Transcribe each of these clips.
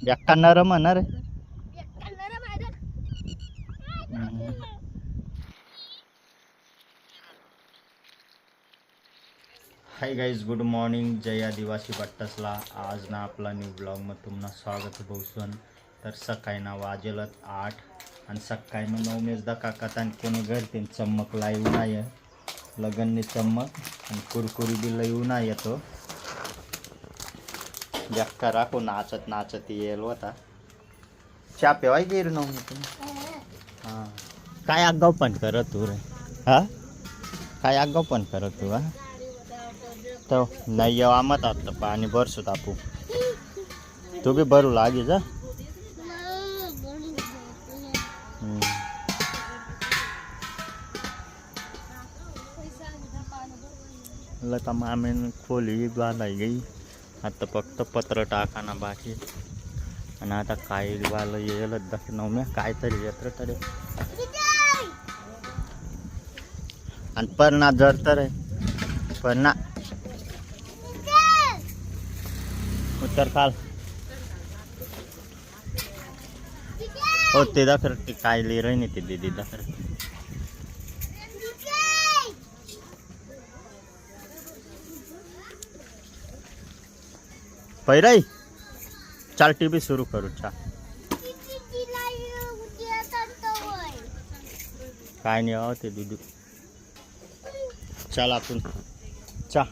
एक्का नरम होणार hi guys good morning जय आदिवासी बट्टसला आज ना आपला न्यू ब्लॉगमध्ये तुम्हाला स्वागत बसून तर सकाळी ना वाजेलत आठ आणि सकाळी ना नऊ मेजदा काकात आणि कोणी घरते चम्मक ला येऊ नाही लगननी चम्मक आणि कुरकुरी बी लय येऊ नाही येतो. जक्का राखो नाचत नाचत येईल होता चहा पेवाय गेर नऊ मी तुम्ही हां काय आगाव पण करत तू रे हा काय आगाव पण करत तू हा तो नाही येऊ आमत आता पाणी भरसू तापू तू बी भरू लागे जा हम्म. लता मामीन खोली बांधाय गई आता फक्त पत्र टाकाना बाकी. आणि आता काय वाला येईल दाखव मी. काय तरी येत्र तरी. आणि परणा जर तर आहे परणा उत्तर काल. हो ते दाखर काय लिहि रही नाही ते दीदी दाखर पैराई चाल टी व्ही सुरू करू चा काय नाही आहो ते दीदी. चला आपण. चा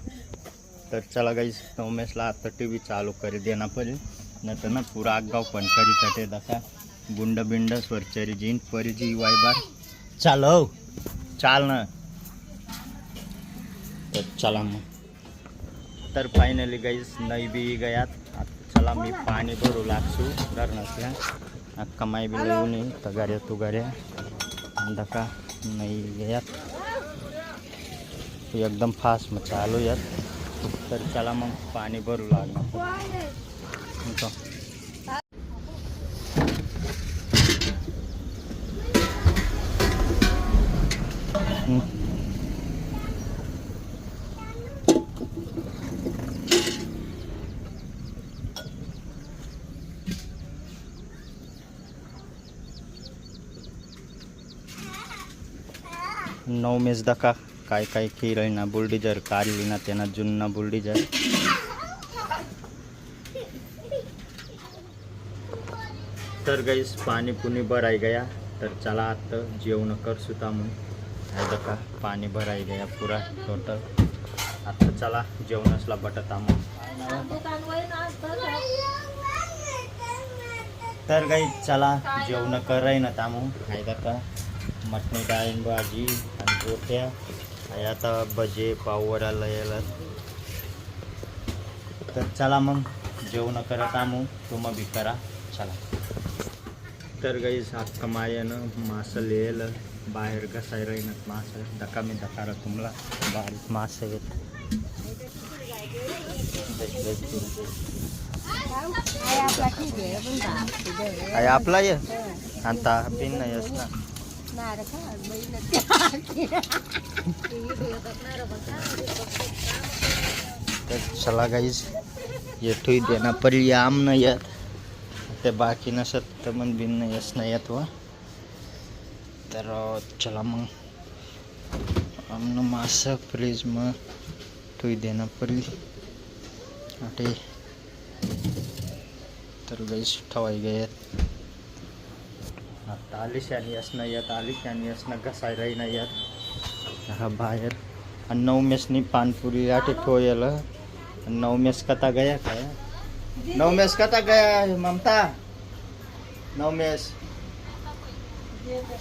तर चला गाईस उमेशला आता टी व्ही चालू करी देना पडेल. नाही तर ना पुरा आगाव पण करी कटे दका गुंड बिंड स्वरचरी जीन परिजी वाय बार चाल हो. चाल ना तर चला मग. तर फायनली गाईस नाही बी गयात. चला मी पाणी भरू लागसू धरणातल्या. अक्का माय बी येऊ नये तगाऱ्या तुगाऱ्या दका नाही गयात. एकदम फास्ट मग चालू यात तर चला मग पाणी भरू लागणार. नऊ मेज दका काय काय केलंय ना बुलडीजर काढली ना त्यांना जुन्ना बुलडीजर. तर गाईस पाणी पुणी भराय गया? तर चला आता जेवण कर सुद्धा म्हणून दका पाणी भराय गया पुरा टोटल आता चला जेवणसला बटत मग तर काही चला जेवण कराय ना तामू. आहे दका मटणी डाळ भाजी आणि रोट्या. आणि आता भजे पाववड्याला यायला तर चला मग जेवण करा आमू तुम बी करा. चला. तर गाईस आत्ता मायानं मासं लिहिलं बाहेर कसाय राहीनत मासं. धका मी दकार तुम्हाला बारीक मासं येत आपला ये आता पिन नाही तर चला गाईज येतोय देना पडली आम न येत. ते बाकी नसत तर मग बिन यस नाही येत व. तर चला मग. आमनं मासं फ्रीज मग. ठेवी देना पडली आटे तर गाईज ठवाई गयात आता आलिशानी असणं येत आलिशानी असणं घसायलाही नाही येत. हा बाहेर. आणि नऊ मेसनी पानपुरी आटे ठोयला. आणि नऊ मेस कथा गया काय? नऊ मेस कथा गया ममता. नऊ मेस.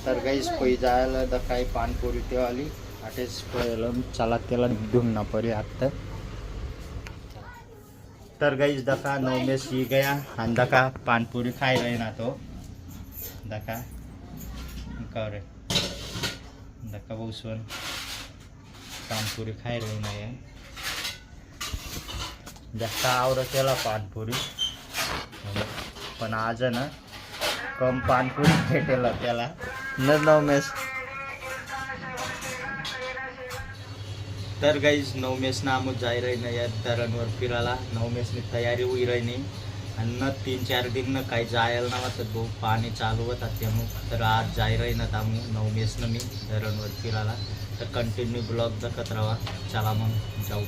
तर गाईस पै जायला तर काही पानपुरी ते आली आटेच ठोयला. चला त्याला घेऊन ना परी आत्ता. तर गाईस दका नऊ मेस ही गया. आणि दका पानपुरी खाय रही ना तो. दका रे दका बसवन पानपुरी खाय रही नाही जास्त आवडत त्याला पानपुरी पण आज ना कम पानपुरी भेटेल त्याला नऊ मेस तर गाईज नऊ मेस ना आम्ही जाय रही नाही या तरणवर फिरायला नऊ मेसनी तयारी होई रही नाही आणि न तीन चार दिन न काही जायला नव्हतं. तर भाऊ पाणी चालू होता. त्यामुळं तर आज जाय राही ना तामू नऊ न मी धरणवर फिरायला. तर कंटिन्यू ब्लॉग दाखत राहा. चला मग जाऊ.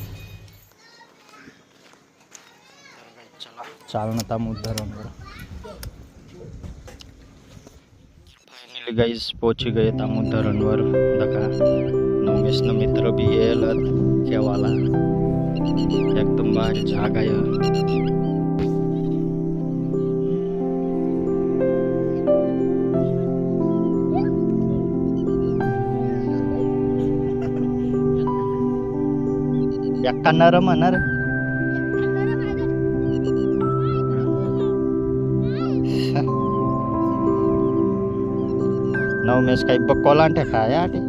चला चाल ना तामू धरणवर. फायनली गाईज पोची गए तामू धरणवर. दखा नऊ न मित्र बी येल केव्हाला? एकदम भारी जागा आहे. Ya, kan? Dari mana, deh. Namanya deh, kayaknya.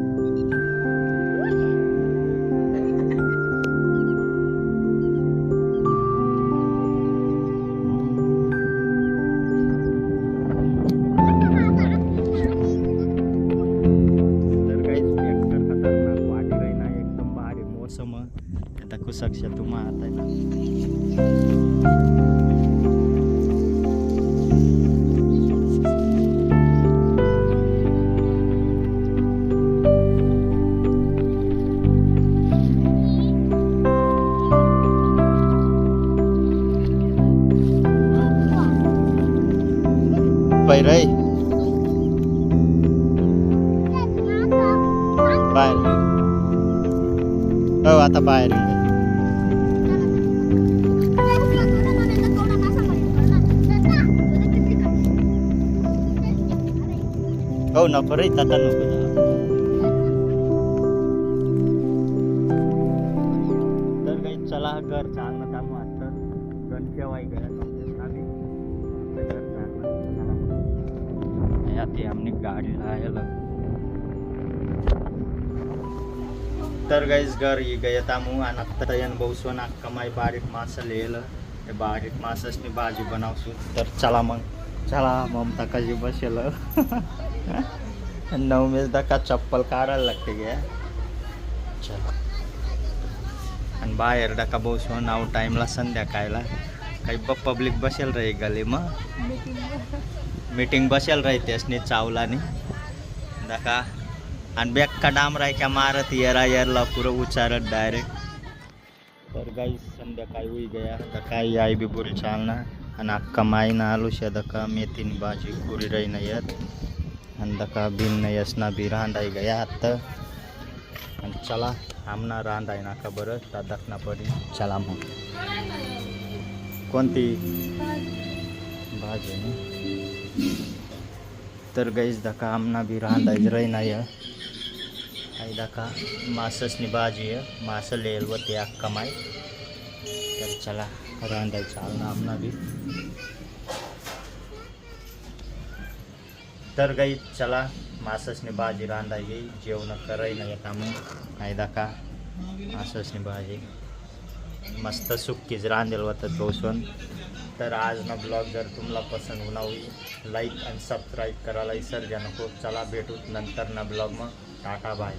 आता कुसक तुम्हा आता ना पैराई बाहेर हो आता बाहेर येऊ हो नको रे आता नको जाऊ. तर काही चला घर चालणं काम आता गणक्या वाई घरात आम्ही घर चालणं यात आमने गाडी लायला तर गाईस घर ही गयत आमू आणि आत्ता यन बहुसवन कमाई बारीक मास लिहिलं ते बारीक माससनी भाजी बनावसू तर चला मग चला ममता कशी बसेल. नऊ मेस दका चप्पल काढायला लागते गे. चला. आणि बाहेर डका बहुसवन नाव टाईमला संध्याकाळला. काही ब पब्लिक बसेल रे गली मग. मीटिंग बसेल रे त्यासनी चावलानी. दका आणि बेक्का डाम राहायच्या मारत येरा येरला पुरं उचारत डायरेक्ट तर गाई संध्याकाळी होई गया. आता काही आई बी बोल चालना आणि अक्का माई ना आलू शे दका मेथीनी भाजी पुरी रही नाही येत आणि दका बिन नाही असना बी रांधाई गया आता आणि चला आमना रांधाय नाका बरं ता दखना पडी चला मग कोणती भाजी ना तर गईस दका आमना बी रांधायच रही नाही आई दका माससनी भाजी आहे मास लेल व ते अक्का माय तर चला रांधाय चालना आमना बी. तर गाई चला माससनी भाजी रांधाय येई जेवण कराय नाही येत मग कायदा का माससनी भाजी. मस्त सुक्कीच रांधेल होतं दोसून तर आज ना ब्लॉग जर तुम्हाला पसंत होणार लाईक आणि सबस्क्राईब करायला विसर्जा नको. चला भेटूत नंतर ना ब्लॉग मग टाका बाय.